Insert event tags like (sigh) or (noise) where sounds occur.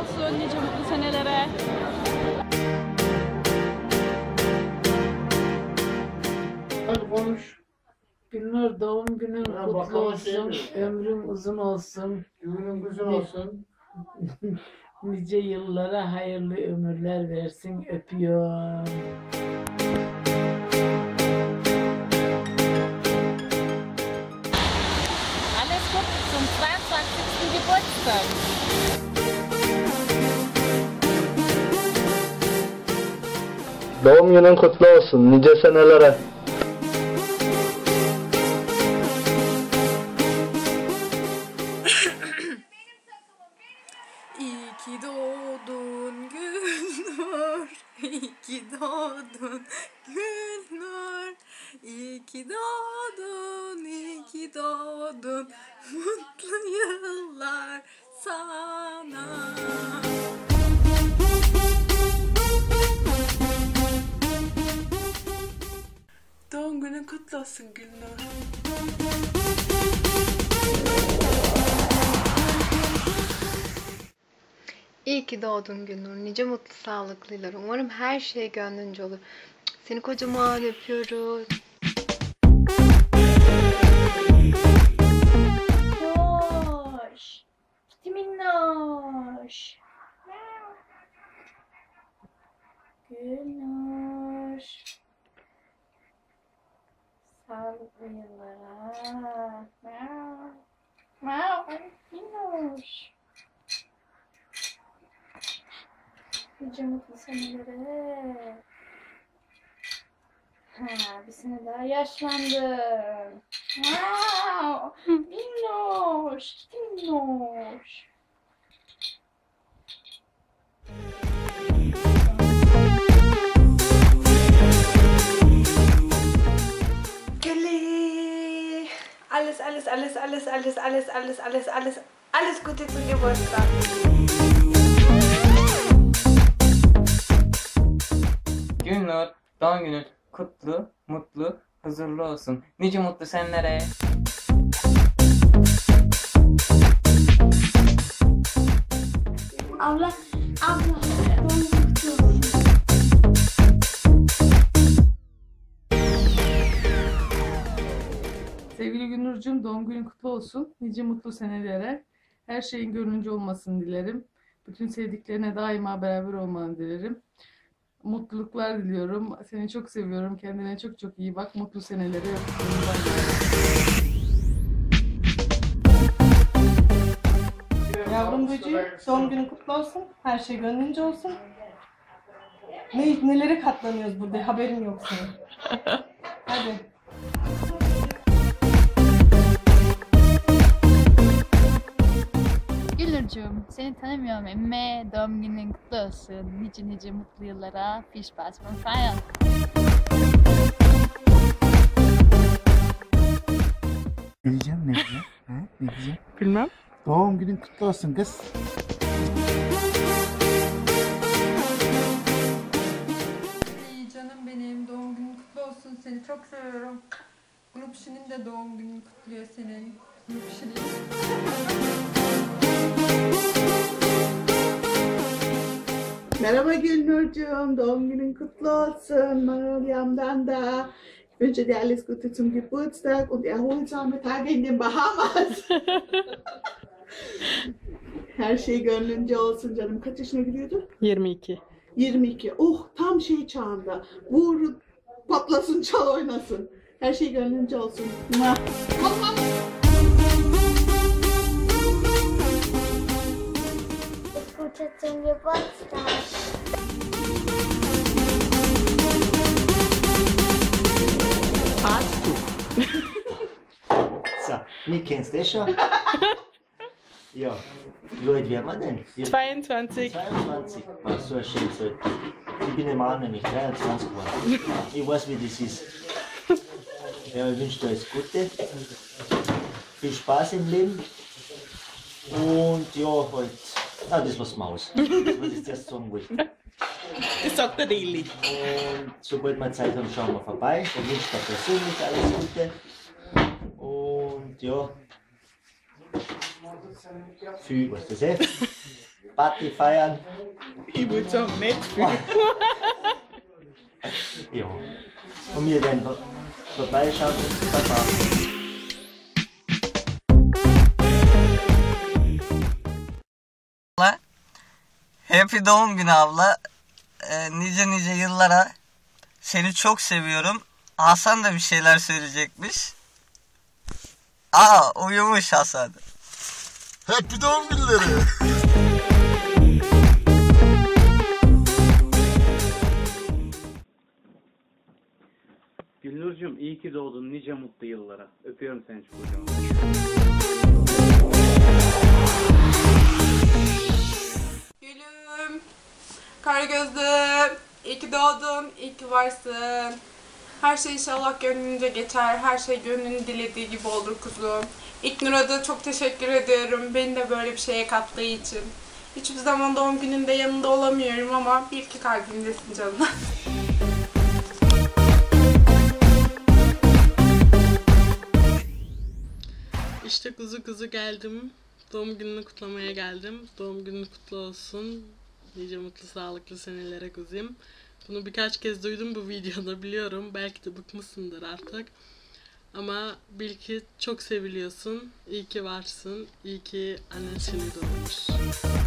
olsun. Nice mutlu senelere. Hadi konuş. Günler doğum günün Ya kutlu bakalım şey olsun. mi? Ömrün uzun olsun. Düğünün güzel olsun. (laughs) Nice yıllara hayırlı ömürler versin. Öpüyorum. Alles Gute zum 22. Geburtstag. Doğum günün kutlu olsun. Nice senelere. İyi ki doğdun Gülnur, iyi ki doğdun Gülnur, iyi ki doğdun, mutlu yıllar sana. Doğum günün kutlu olsun Gülnur. İyi ki doğdun Gülnur. Nice mutlu sağlıklı yıllar. Umarım her şey gönlünce olur. Seni kocaman öpüyoruz. Minnoş. Gitti minnoş. Gülnoş. Sağlıklı yıllara. Miau. Miau. Minnoş. Nice mutlu senelere. Ha, bir sene daha yaşlandın. Wow. Minnoş. Minnoş. alles, alles, alles, alles, alles, alles, alles, alles Gute zum Geburtstag. Günler, doğum günün kutlu, mutlu, huzurlu olsun. Nice mutlu senlere. Abla Günürcüğüm doğum günün kutlu olsun. Nice mutlu senelere. Her şeyin gönlünce olmasını dilerim. Bütün sevdiklerine daima beraber olmanı dilerim. Mutluluklar diliyorum. Seni çok seviyorum. Kendine çok çok iyi bak. Mutlu senelere. Yavrum böceğim, doğum günün kutlu olsun. Her şey gönlünce olsun. Ne, nelere katlanıyoruz burada, haberin yok senin. Hadi. Gülnurcuğum, seni tanımıyorum emme. Doğum günün kutlu olsun. Nice nice mutlu yıllara. Spaß beim Feiern. Ne diyeceğim ne diyeceğim? Ha? Ne diyeceğim? Bilmem. Doğum günün kutlu olsun kız. İyi canım benim. Doğum günün kutlu olsun. Seni çok seviyorum. Grup Şirin de doğum gününü kutluyor senin. Grup Şirin. Merhaba Gülnurcuğum, doğum günün kutlu olsun. Mariam'dan da. Ich wünsche dir alles Gute zum Geburtstag und erholsame Tage in den Bahamas. (laughs) Her şey gönlünce olsun canım. Kaç yaşına giriyordu? 22. 22. Oh tam şey çağında. Vur patlasın çal oynasın. Her şey gönlünce olsun. Mua. Wie kennst du das schon? (laughs) ja. Wie alt werden wir denn? Wir- 22. 22. Ah, so ein schönes Alter. Ich bin im Mann nämlich 23 geworden. (laughs) Ich weiß, wie das ist. Ja, ich wünsche dir alles Gute. Viel Spaß im Leben. Und ja, halt. Ah, das was Maus. Das, was ich zuerst sagen wollte. Das sagt der Deli. Und sobald wir Zeit haben, schauen wir vorbei. Ich wünsche dir persönlich alles Gute. Und ja. Viel, was das eh? Party feiern. Ich würde sagen, nicht viel. Ja. Und wir vor- vorbeischauen. Baba. Happy doğum günü abla. Ee, nice nice yıllara. Seni çok seviyorum. Hasan da bir şeyler söyleyecekmiş. Aa uyumuş Hasan. Happy doğum günleri. Gülnurcuğum iyi ki doğdun nice mutlu yıllara. Öpüyorum seni çok kocaman. Gülüm, Karagözlüm, iyi ki doğdun, iyi ki varsın. Her şey inşallah gönlünce geçer, her şey gönlünün dilediği gibi olur kuzum. İlknur'a da çok teşekkür ediyorum, beni de böyle bir şeye kattığı için. Hiçbir zaman doğum gününde yanında olamıyorum ama bir iki kalbimdesin canım. (laughs) İşte kuzu kuzu geldim. Doğum gününü kutlamaya geldim. Doğum günün kutlu olsun. Nice mutlu sağlıklı senelere kuzum. Bunu birkaç kez duydum bu (laughs) videoda biliyorum. Belki de bıkmışsındır artık. Ama bil ki çok seviliyorsun. İyi ki varsın. İyi ki annen seni doğurmuş.